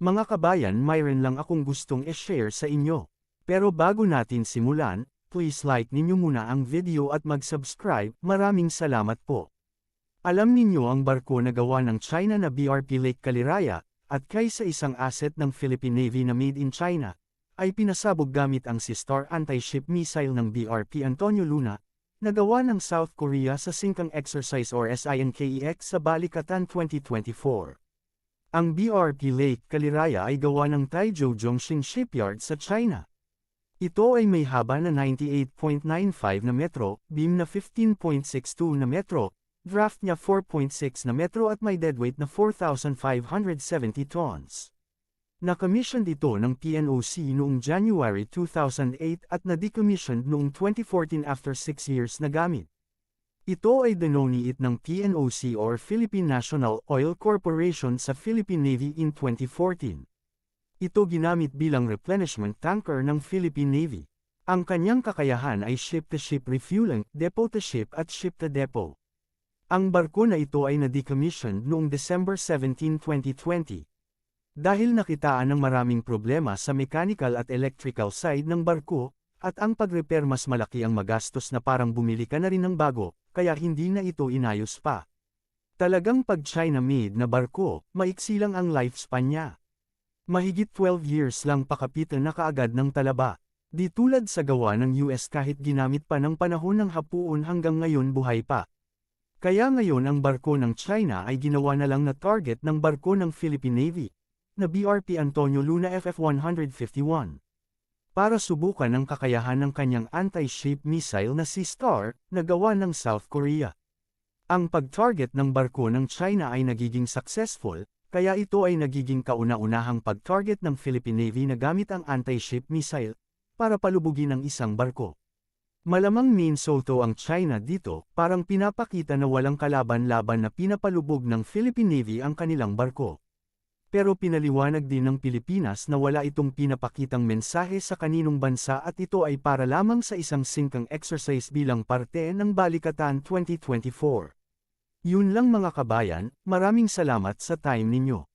Mga kabayan mayroon lang akong gustong i-share sa inyo. Pero bago natin simulan, please like ninyo muna ang video at mag-subscribe, maraming salamat po. Alam ninyo ang barko na gawa ng China na BRP Lake Kaliraya, at kaysa isang asset ng Philippine Navy na made in China, ay pinasabog gamit ang Sistar anti-ship missile ng BRP Antonio Luna, nagawa ng South Korea sa Singkang Exercise or SINKEX sa Balikatan 2024. Ang BRP Lake Kaliraya ay gawa ng Taizhou Zhongxing Shipyard sa China. Ito ay may haba na 98.95 na metro, beam na 15.62 na metro, draft niya 4.6 na metro at may deadweight na 4,570 tons. Nakommissioned ito ng PNOC noong January 2008 at na-decommissioned noong 2014 after 6 years na gamit. Ito ay dinoniit ng PNOC or Philippine National Oil Corporation sa Philippine Navy in 2014. Ito ginamit bilang replenishment tanker ng Philippine Navy. Ang kanyang kakayahan ay ship-to-ship -ship refueling, depot-to-ship at ship-to-depot. Ang barko na ito ay na-decommissioned noong December 17, 2020. Dahil nakitaan ng maraming problema sa mechanical at electrical side ng barko, at ang pag-repair mas malaki ang magastos na parang bumili ka na rin ng bago, kaya hindi na ito inayos pa. Talagang pag China-made na barko, maiksi lang ang lifespan niya. Mahigit 12 years lang pakapitan na kaagad ng talaba. Di tulad sa gawa ng US kahit ginamit pa ng panahon ng Hapuon hanggang ngayon buhay pa. Kaya ngayon ang barko ng China ay ginawa na lang na target ng barko ng Philippine Navy na BRP Antonio Luna FF-151. Para subukan ang kakayahan ng kanyang anti-ship missile na Sea Star, na gawa ng South Korea. Ang pag-target ng barko ng China ay nagiging successful, kaya ito ay nagiging kauna-unahang pag-target ng Philippine Navy na gamit ang anti-ship missile, para palubugin ang isang barko. Malamang Minsoto ang China dito, parang pinapakita na walang kalaban-laban na pinapalubog ng Philippine Navy ang kanilang barko. Pero pinaliwanag din ng Pilipinas na wala itong pinapakitang mensahe sa kaninong bansa at ito ay para lamang sa isang singkang exercise bilang parte ng Balikatan 2024. Yun lang mga kabayan, maraming salamat sa time ninyo.